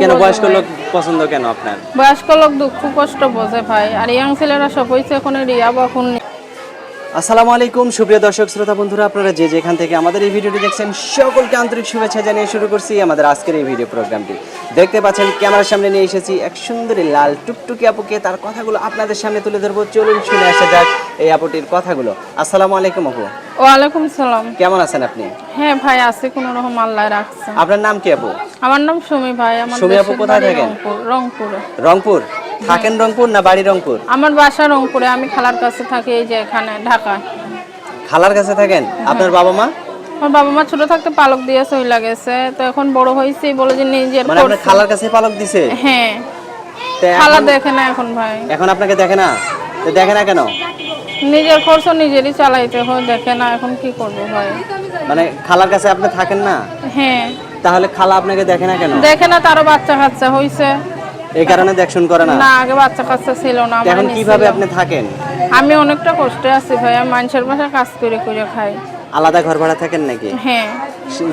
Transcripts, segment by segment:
কেন বয়স্ক লোক পছন্দ কেন আপনার? বয়স্ক লোক দুঃখ কষ্ট বোঝে ভাই, আর ইয়াং ছেলেরা সব হয়েছে এখন রিয়া বা এখন আসসালামু আলাইকুম সুপ্রিয় দর্শক শ্রোতা বন্ধুরা আপনারা যে যেখান থেকে আমাদের এই ভিডিওটি দেখছেন সকলকে আন্তরিক শুভেচ্ছা জানিয়ে শুরু করছি আমাদের আজকের এই ভিডিও প্রোগ্রামটি। দেখতে পাচ্ছেন ক্যামেরার সামনে নিয়ে এসেছি এক সুন্দরী লাল টুকটুকি আপুকে। তার কথাগুলো আপনাদের সামনে তুলে ধরবো। চলুন শুনে আসা যাক এই আপুটির কথাগুলো। আসসালামু আলাইকুম আপু। ওয়ালাইকুম সালাম। কেমন আছেন আপনি? হ্যাঁ ভাই আছে কোনো রকম আল্লাহ রাখছে। আপনার নাম কি আপু? আমার নাম সুমি ভাই আমার সুমি আপু কোথায় থাকেন? রংপুর। রংপুর? থাকেন রংপুর না বাড়ি রংপুর? আমার বাসা রংপুরে আমি খালার কাছে থাকি এই যে এখানে ঢাকায়। খালার কাছে থাকেন? আপনার বাবা মা? আমার বাবা মা ছোট থাকতে পালক দিয়ে চলে গেছে তো এখন বড় হয়েছে বলে যে নিজের মানে আপনার খালার কাছে পালক দিছে? হ্যাঁ। খালা দেখে না এখন ভাই। এখন আপনাকে দেখে না? তো দেখে না কেন? নিজের খরচ নিজেরই চালাইতে হয় দেখে না এখন কি করব ভাই। মানে খালার কাছে আপনি থাকেন না? হ্যাঁ। তাহলে খালা আপনাকে দেখে না কেন? দেখে না তারও বাচ্চা কাচ্চা হয়েছে এই কারণে দেখশুন করে না? না আগে বাচ্চা কাচ্চা ছিল না এখন কীভাবে আপনি থাকেন? আমি অনেকটা কষ্টে আছি ভাই আমি মানুষের বাসায় কাজ করে করে খাই। আলাদা ঘর ভাড়া থাকেন নাকি? হ্যাঁ।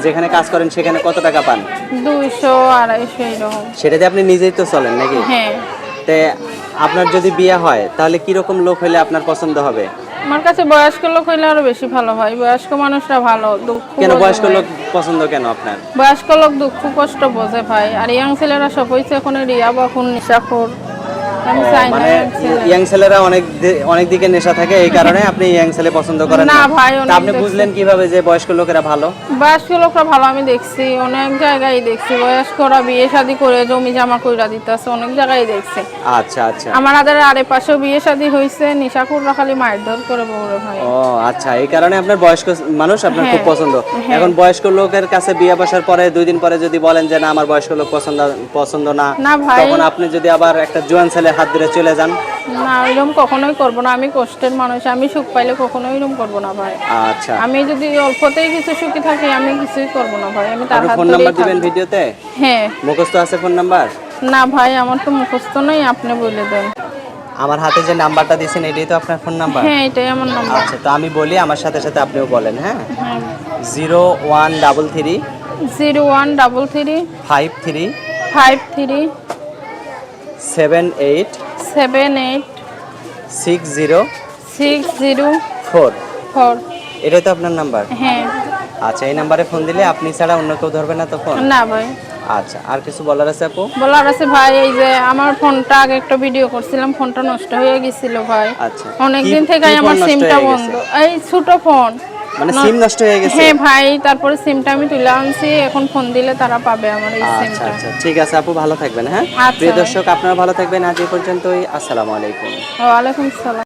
যেখানে কাজ করেন সেখানে কত টাকা পান? দুইশো আড়াইশো এরকম। সেটাতে আপনি নিজেই তো চলেন নাকি? হ্যাঁ। তে আপনার যদি বিয়ে হয় তাহলে কি রকম লোক হলে আপনার পছন্দ হবে? আমার কাছে বয়স্ক লোক হইলে আরও বেশি ভালো হয়। বয়স্ক মানুষরা ভালো দুঃখ কেন বয়স্ক লোক পছন্দ কেন আপনার? বয়স্ক লোক দুঃখ কষ্ট বোঝে ভাই। আর ইয়াং ছেলেরা সব হইছে এখন রিয়া বা এখন নিশাখোর। মানে ইয়াং ছেলেরা অনেক অনেক দিকে নেশা থাকে এই কারণে আপনি ইয়াং ছেলে পছন্দ করেন না ভাই, আপনি বুঝলেন কীভাবে যে বয়স্ক লোকেরা ভালো? বয়স্ক লোকরা ভালো আমি দেখছি। অনেক জায়গায় দেখছি। বয়স্করা বিয়ে শাদী করে জমি জমা কইরা দিতেছে অনেক জায়গায় দেখছি। আচ্ছা আচ্ছা। আমার আদের আরে পাশেও বিয়ে শাদী খালি মারধর করে বউরে ভাই। ও আচ্ছা এই কারণে আপনার বয়স্ক মানুষ আপনার খুব হ্যাঁ, পছন্দ। এখন বয়স্ক লোকের কাছে বিয়ে বসার পরে দুই দিন পরে যদি বলেন যে না আমার বয়স্ক লোক পছন্দ পছন্দ না তখন আপনি যদি আবার একটা জোয়ান ছেলের হাত ধরে চলে যান। না এরকম কখনোই করব না। আমি কষ্টের মানুষ আমি সুখ পাইলে কখনোই এরকম করব না ভাই। আচ্ছা। আমি যদি অল্পতেই কিছু সুখী থাকি আমি কিছুই করব না ভাই। আমি তার হাত ফোন নাম্বার দিবেন ভিডিওতে? হ্যাঁ। মুখস্থ আছে ফোন নাম্বার না ভাই আমার তো মুখস্থ নেই আপনি বলে দেন। আমার হাতে যে নাম্বারটা দিয়েছেন এটাই তো আপনার ফোন নাম্বার হ্যাঁ এটাই আমার নাম্বার আচ্ছা তো আমি বলি আমার সাথে সাথে আপনিও বলেন হ্যাঁ। Zero one double three zero one double three five three five three seven eight seven eight six zero six zero four four এটাই তো আপনার নাম্বার? হ্যাঁ। আচ্ছা এই নাম্বারে ফোন দিলে আপনি ছাড়া অন্য কেউ ধরবে না তো ফোন? না ভাই। আচ্ছা আর কিছু বলার আছে আপু? বলার আছে ভাই এই যে আমার ফোনটা আগে একটা ভিডিও করছিলাম ফোনটা নষ্ট হয়ে গেছিল ভাই। আচ্ছা অনেকদিন থেকে আমার সিমটা বন্ধ। এই ছোট ফোন মানে সিম নষ্ট হয়ে গেছে? হ্যাঁ ভাই তারপরে সিমটা আমি তুলে আনছি এখন ফোন দিলে তারা পাবে আমার এই আচ্ছা সিমটা। আচ্ছা ঠিক আছে আপু ভালো থাকবেন হ্যাঁ? আচ্ছা। প্রিয় দর্শক আপনারা ভালো থাকবেন আজ এই পর্যন্তই আসসালামু আলাইকুম। ওয়ালাইকুম সালাম